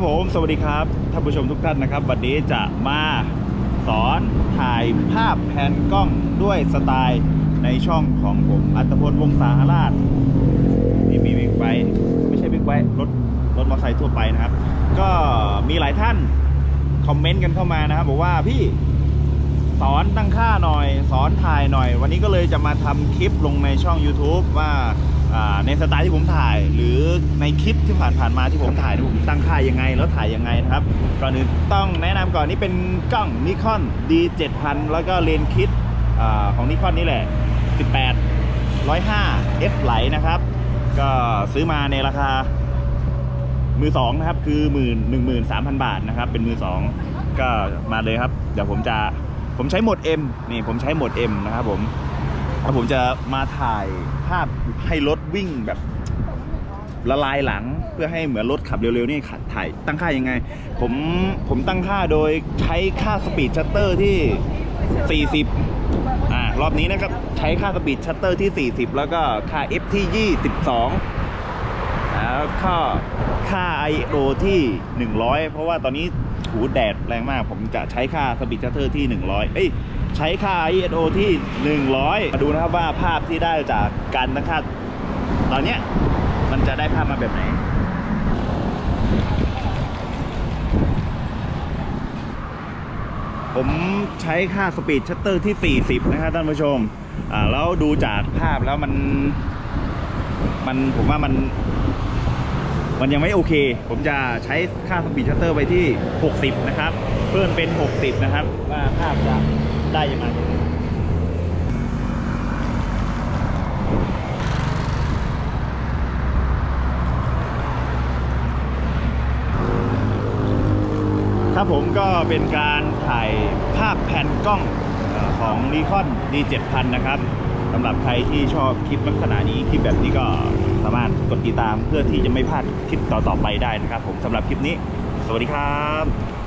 ครับผม สวัสดีครับท่านผู้ชมทุกท่านนะครับวันนี้จะมาสอนถ่ายภาพแผนกล้องด้วยสไตล์ในช่องของผมอัตพลวงศาหราชนี่มีบิ๊กไบค์ไม่ใช่บิ๊กไบค์รถรถมอเตอร์ไซค์ทั่วไปนะครับ ก็มีหลายท่านคอมเมนต์กันเข้ามานะครับบอกว่าพี่ สอนตั้งค่าหน่อย สอนถ่ายหน่อย วันนี้ก็เลยจะมาทำคลิปลงในช่อง YouTube ว่าในสไตล์ที่ผมถ่าย หรือในคลิปที่ผ่านๆมาที่ผมถ่ายผมตั้งค่ายังไง แล้วถ่ายยังไงนะครับก่อนอื่นต้องแนะนำก่อนนี่เป็นกล้องนิคอน D 7000แล้วก็เลนส์คิดอของนิคอนนี่แหละ 18 105 F ไหลนะครับ ก็ซื้อมาในราคามือสองนะครับคือหมื่นหนึ่งหมื่นสามพันบาทนะครับ เป็นมือสองก็มาเลยครับ เดี๋ยวผมจะ ผมใช้โหมด M นี่ผมใช้โหมด M นะครับผมแล้วผมจะมาถ่ายภาพให้รถวิ่งแบบละลายหลังเพื่อให้เหมือนรถขับเร็วๆนี่ขัดถ่ายตั้งค่ายังไง ผมผมตั้งค่าโดยใช้ค่าสปีดชัตเตอร์ที่ 40อ่ารอบนี้นะครับใช้ค่าสปีดชัตเตอร์ที่ 40 แล้วก็ค่า F ที่ 22 แล้วก็ค่า I.O. ที่ 100 เพราะว่าตอนนี้หูแดดแรงมาก ผมจะใช้ค่าสปีดชัตเตอร์ที่ 100 เอ้ย ใช้ค่า I.O. ที่ 100 มาดูนะครับว่าภาพที่ได้จากการตั้งค่าตอนเนี้ยมันจะได้ภาพมาแบบไหนผมใช้ค่าสปีดชัตเตอร์ที่ 40 นะครับท่านผู้ชม อ่า แล้วดูจากภาพแล้วมัน มันผมว่ามัน มันยังไม่โอเค ผมจะใช้ค่าสปีดชัตเตอร์ไปที่ 60 นะครับ เพิ่มเป็น 60 นะครับ ว่าภาพจะได้ยังไงครับผมก็เป็นการถ่ายภาพแผ่นกล้องของ Nikon D7000 นะครับสำหรับใครที่ชอบคลิปลักษณะนี้คลิปแบบนี้ก็ามารถกดติดตามเพื่อที่จะไม่พลาดคลิปต่อๆไปได้นะครับ ผมสำหรับคลิปนี้ สวัสดีครับ